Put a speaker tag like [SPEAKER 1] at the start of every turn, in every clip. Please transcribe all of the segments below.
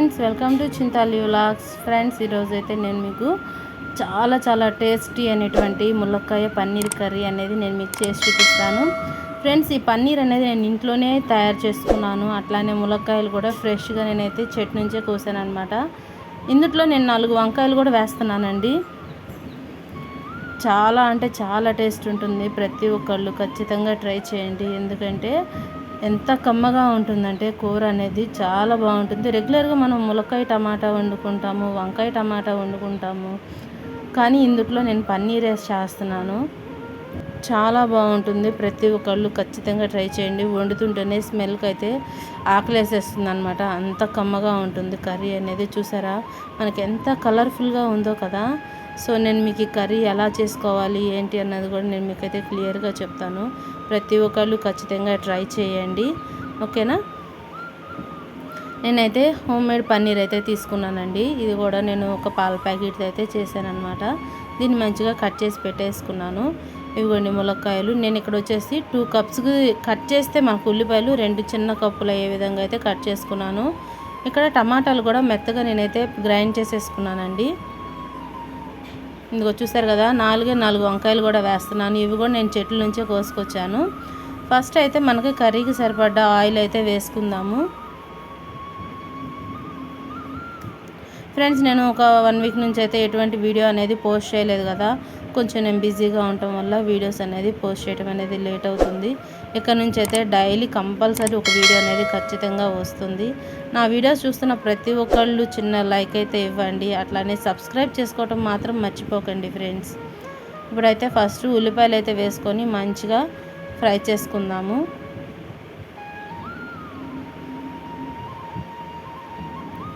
[SPEAKER 1] Friends welcome to Chintali vlogs. Friends ఈరోజు అయితే నేను మీకు చాలా చాలా టేస్టీ అనేటువంటి ములక్కాయ పన్నీర్ కర్రీ అనేది నేను మీకు చేసి చూపిస్తాను. ఫ్రెండ్స్ ఈ పన్నీర్ అనేది నేను ఇంట్లోనే తయారు చేసుకున్నాను. అట్లానే ములక్కాయలు కూడా ఫ్రెష్గా నేనైతే చెట్టు నుంచే కోసాను అనమాట ఇందులో నేను నాలుగు వంకాయలు కూడా వేస్తున్నానండి. చాలా అంటే చాలా టేస్ట్ ఉంటుంది. ప్రతి ఒక్కళ్ళు ఖచ్చితంగా ట్రై చేయండి. ఎందుకంటే ఎంత కమ్మగా ఉంటుందంటే కూర అనేది చాలా బాగుంటుంది. రెగ్యులర్గా మనం ములక్కాయ టమాటా వండుకుంటాము వంకాయ టమాటా వండుకుంటాము. కానీ ఇందుట్లో నేను పన్నీర్ వేసి చేస్తున్నాను. చాలా బాగుంటుంది. ప్రతి ఒక్కళ్ళు ఖచ్చితంగా ట్రై చేయండి. వండుతుంటేనే స్మెల్కి అయితే ఆకలేసేస్తుంది అనమాట అంత కమ్మగా ఉంటుంది కర్రీ అనేది. చూసారా? మనకి ఎంత కలర్ఫుల్గా ఉందో కదా? సో నేను మీకు ఈ కర్రీ ఎలా చేసుకోవాలి ఏంటి అన్నది కూడా నేను మీకు అయితే క్లియర్గా చెప్తాను. ప్రతి ఒక్కళ్ళు ఖచ్చితంగా ట్రై చేయండి. ఓకేనా? నేనైతే హోమ్ మేడ్ పన్నీర్ అయితే తీసుకున్నానండి. ఇది కూడా నేను ఒక పాల ప్యాకెట్ అయితే చేశానమాట దీన్ని మంచిగా కట్ చేసి పెట్టేసుకున్నాను. ఇవ్వండి ములక్కాయలు. నేను ఇక్కడ వచ్చేసి టూ కప్స్కి కట్ చేస్తే మనకు ఉల్లిపాయలు రెండు చిన్న కప్పులు అయ్యే విధంగా అయితే కట్ చేసుకున్నాను. ఇక్కడ టమాటాలు కూడా మెత్తగా నేనైతే గ్రైండ్ చేసేసుకున్నానండి. ఇందుకు చూసారు కదా నాలుగే నాలుగు వంకాయలు కూడా వేస్తున్నాను. ఇవి కూడా నేను చెట్ల నుంచే కోసుకొచ్చాను. ఫస్ట్ అయితే మనకి కర్రీకి సరిపడ్డ ఆయిల్ అయితే వేసుకుందాము. ఫ్రెండ్స్ నేను ఒక వన్ వీక్ నుంచి అయితే ఎటువంటి వీడియో అనేది పోస్ట్ చేయలేదు కదా. కొంచెం నేను బిజీగా ఉండటం వల్ల వీడియోస్ అనేది పోస్ట్ చేయడం అనేది లేట్ అవుతుంది. ఇక్కడ నుంచి అయితే డైలీ కంపల్సరీ ఒక వీడియో అనేది ఖచ్చితంగా వస్తుంది. నా వీడియోస్ చూస్తున్న ప్రతి ఒక్కళ్ళు చిన్న లైక్ అయితే ఇవ్వండి. అట్లానే సబ్స్క్రైబ్ చేసుకోవటం మాత్రం మర్చిపోకండి ఫ్రెండ్స్. ఇప్పుడైతే ఫస్ట్ ఉల్లిపాయలు అయితే వేసుకొని మంచిగా ఫ్రై చేసుకుందాము.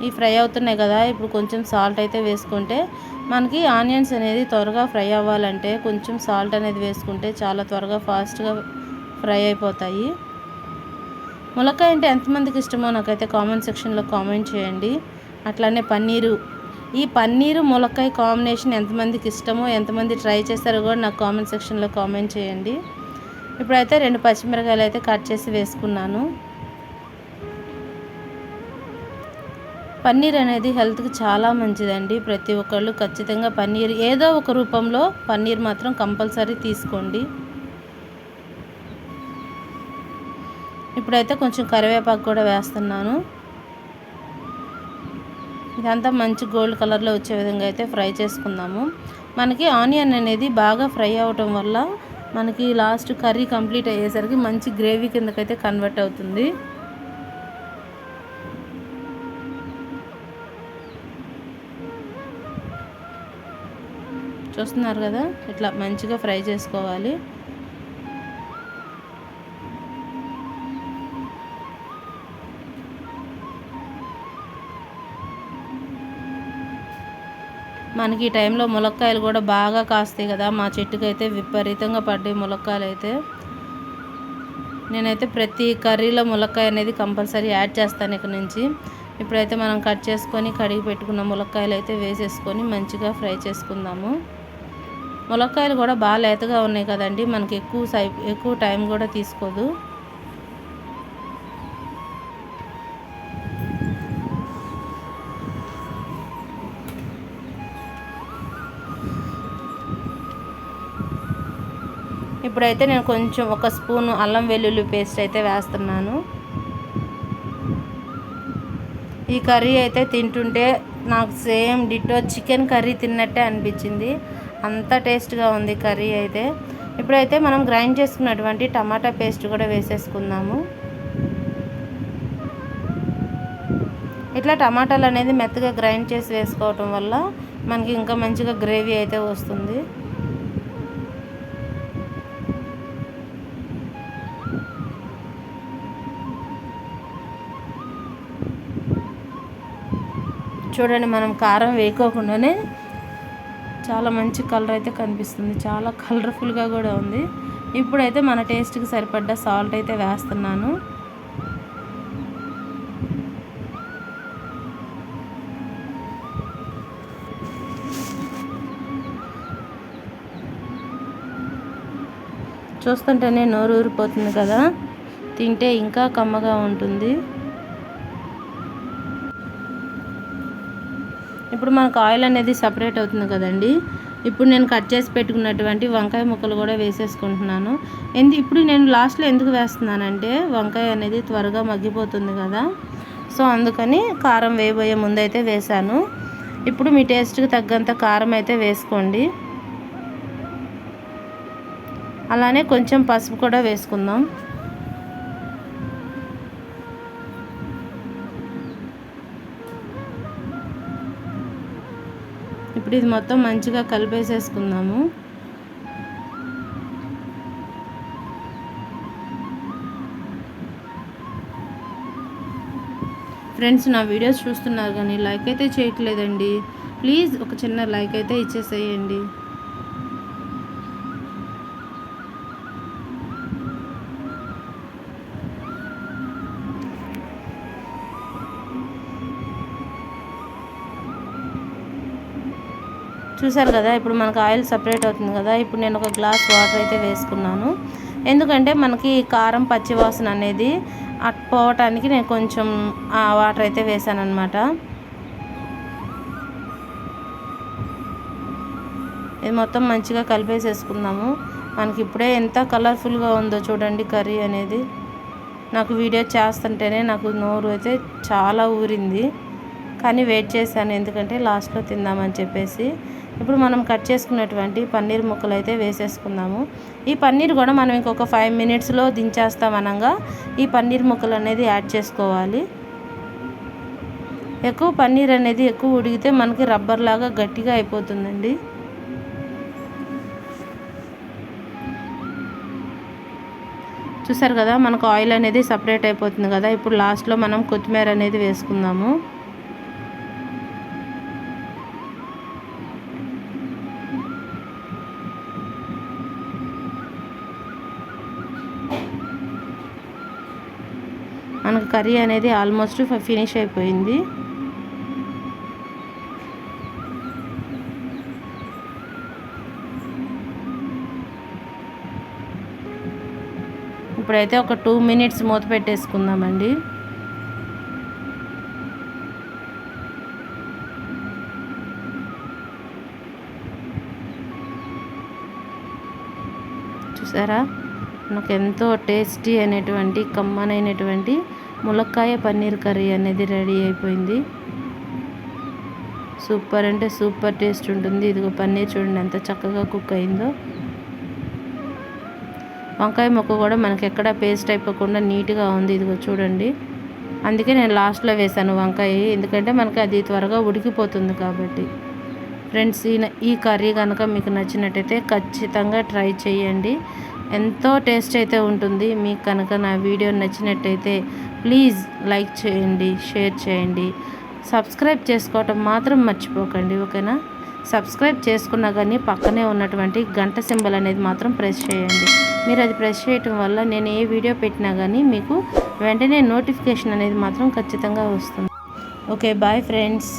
[SPEAKER 1] ఈ ఫ్రై అవుతున్నాయి కదా ఇప్పుడు కొంచెం సాల్ట్ అయితే వేసుకుంటే మనకి ఆనియన్స్ అనేది త్వరగా ఫ్రై అవ్వాలంటే కొంచెం సాల్ట్ అనేది వేసుకుంటే చాలా త్వరగా ఫాస్ట్గా ఫ్రై అయిపోతాయి. ములక్కాయ అంటే ఎంతమందికి ఇష్టమో నాకైతే కామెంట్ సెక్షన్లో కామెంట్ చేయండి. అట్లానే పన్నీరు. ఈ పన్నీరు ములక్కాయ కాంబినేషన్ ఎంతమందికి ఇష్టమో ఎంతమంది ట్రై చేస్తారో కూడా నాకు కామెంట్ సెక్షన్లో కామెంట్ చేయండి. ఇప్పుడైతే రెండు పచ్చిమిరకాయలు అయితే కట్ చేసి వేసుకున్నాను. పన్నీర్ అనేది హెల్త్కి చాలా మంచిదండి. ప్రతి ఒక్కళ్ళు ఖచ్చితంగా పన్నీర్ ఏదో ఒక రూపంలో పన్నీర్ మాత్రం కంపల్సరీ తీసుకోండి. ఇప్పుడైతే కొంచెం కరివేపాకు కూడా వేస్తున్నాను. ఇదంతా మంచి గోల్డ్ కలర్లో వచ్చే విధంగా అయితే ఫ్రై చేసుకుందాము. మనకి ఆనియన్ అనేది బాగా ఫ్రై అవ్వటం వల్ల మనకి లాస్ట్ కర్రీ కంప్లీట్ అయ్యేసరికి మంచి గ్రేవీ కిందకైతే కన్వర్ట్ అవుతుంది. చూస్తున్నారు కదా? ఇట్లా మంచిగా ఫ్రై చేసుకోవాలి. మనకి ఈ టైంలో ములక్కాయలు కూడా బాగా కాస్తాయి కదా? మా చెట్టుకు అయితే విపరీతంగా పడ్డాయి ములక్కాయలు అయితే నేనైతే ప్రతి కర్రీలో ములక్కాయ అనేది కంపల్సరీ యాడ్ చేస్తాను ఇక్కడ నుంచి. ఇప్పుడైతే మనం కట్ చేసుకొని కడిగి పెట్టుకున్న ములక్కాయలు అయితే వేసేసుకొని మంచిగా ఫ్రై చేసుకుందాము. ములక్కాయలు కూడా బాగా లేతగా ఉన్నాయి కదండి. మనకి ఎక్కువ సై ఎక్కువ టైం కూడా తీసుకోదు. ఇప్పుడైతే నేను కొంచెం ఒక స్పూన్ అల్లం వెల్లుల్లి పేస్ట్ అయితే వేస్తున్నాను. ఈ కర్రీ అయితే తింటుంటే నాకు సేమ్ డిటో చికెన్ కర్రీ తిన్నట్టే అనిపించింది. అంత టేస్ట్గా ఉంది కర్రీ అయితే. ఇప్పుడైతే మనం గ్రైండ్ చేసుకున్నటువంటి టమాటా పేస్ట్ కూడా వేసేసుకుందాము. ఇట్లా టమాటాలు అనేది మెత్తగా గ్రైండ్ చేసి వేసుకోవటం వల్ల మనకి ఇంకా మంచిగా గ్రేవీ అయితే వస్తుంది. చూడండి మనం కారం వేయకోకుండానే చాలా మంచి కలర్ అయితే కనిపిస్తుంది. చాలా కలర్ఫుల్గా కూడా ఉంది. ఇప్పుడైతే మన టేస్ట్కి సరిపడ్డ సాల్ట్ అయితే వేస్తున్నాను. చూస్తుంటేనే నోరు ఊరిపోతుంది కదా. తింటే ఇంకా కమ్మగా ఉంటుంది. ఇప్పుడు మనకు ఆయిల్ అనేది సపరేట్ అవుతుంది కదండి. ఇప్పుడు నేను కట్ చేసి పెట్టుకున్నటువంటి వంకాయ ముక్కలు కూడా వేసేసుకుంటున్నాను. ఎందు ఇప్పుడు నేను లాస్ట్లో ఎందుకు వేస్తున్నానంటే వంకాయ అనేది త్వరగా మగ్గిపోతుంది కదా. సో అందుకని కారం వేయబోయే ముందైతే వేసాను ఇప్పుడు మీ టేస్ట్కి తగ్గంత కారం అయితే వేసుకోండి. అలానే కొంచెం పసుపు కూడా వేసుకుందాం. ఇప్పుడు ఇది మొత్తం మంచిగా కలిపేసేసుకుందాము. ఫ్రెండ్స్ నా వీడియోస్ చూస్తున్నారు కానీ లైక్ అయితే చేయట్లేదండి. ప్లీజ్ ఒక చిన్న లైక్ అయితే ఇచ్చేసేయండి. చూసారు కదా ఇప్పుడు మనకు ఆయిల్ సపరేట్ అవుతుంది కదా ఇప్పుడు నేను ఒక గ్లాస్ వాటర్ అయితే వేసుకున్నాను. ఎందుకంటే మనకి కారం పచ్చివాసన అనేది పోవటానికి నేను కొంచెం ఆ వాటర్ అయితే వేసాను అనమాట ఇది మొత్తం మంచిగా కలిపేసేసుకుందాము. మనకి ఇప్పుడే ఎంత కలర్ఫుల్గా ఉందో చూడండి కర్రీ అనేది. నాకు వీడియో చేస్తుంటేనే నాకు నోరు అయితే చాలా ఊరింది. కానీ వెయిట్ చేశాను ఎందుకంటే లాస్ట్లో తిందామని చెప్పేసి. ఇప్పుడు మనం కట్ చేసుకున్నటువంటి పన్నీర్ ముక్కలు అయితే వేసేసుకుందాము. ఈ పన్నీర్ కూడా మనం ఇంకొక ఫైవ్ మినిట్స్లో దించేస్తాం అనగా. ఈ పన్నీర్ ముక్కలు అనేది యాడ్ చేసుకోవాలి. ఎక్కువ పన్నీర్ అనేది ఎక్కువ ఉడిగితే మనకి రబ్బర్ లాగా గట్టిగా అయిపోతుందండి. చూసారు కదా మనకు ఆయిల్ అనేది సపరేట్ అయిపోతుంది కదా. ఇప్పుడు లాస్ట్లో మనం కొత్తిమీర అనేది వేసుకుందాము. మనకు కర్రీ అనేది ఆల్మోస్ట్ ఫినిష్ అయిపోయింది. ఇప్పుడైతే ఒక టూ మినిట్స్ మూత పెట్టేసుకుందామండి. చూసారా? నాకు ఎంతో టేస్టీ అనేటువంటి కమ్మనైనటువంటి ములక్కాయ పన్నీర్ కర్రీ అనేది రెడీ అయిపోయింది. సూపర్ అంటే సూపర్ టేస్ట్ ఉంటుంది. ఇదిగో పన్నీర్ చూడండి ఎంత చక్కగా కుక్ అయిందో. వంకాయ ముక్క కూడా మనకి ఎక్కడ పేస్ట్ అయిపోకుండా నీట్గా ఉంది. ఇదిగో చూడండి. అందుకే నేను లాస్ట్లో వేసాను వంకాయ. ఎందుకంటే మనకి అది త్వరగా ఉడికిపోతుంది కాబట్టి. ఫ్రెండ్స్ ఈ ఈ కర్రీ కనుక మీకు నచ్చినట్టయితే ఖచ్చితంగా ట్రై చేయండి. ఎంతో టేస్ట్ అయితే ఉంటుంది. మీకు కనుక నా వీడియో నచ్చినట్టయితే ప్లీజ్ లైక్ చేయండి షేర్ చేయండి. సబ్స్క్రైబ్ చేసుకోవటం మాత్రం మర్చిపోకండి ఓకేనా? సబ్స్క్రైబ్ చేసుకున్నా కానీ పక్కనే ఉన్నటువంటి గంట సింబల్ అనేది మాత్రం ప్రెస్ చేయండి. మీరు అది ప్రెస్ చేయటం వల్ల నేను ఏ వీడియో పెట్టినా కానీ మీకు వెంటనే నోటిఫికేషన్ అనేది మాత్రం ఖచ్చితంగా వస్తుంది. Okay bye friends.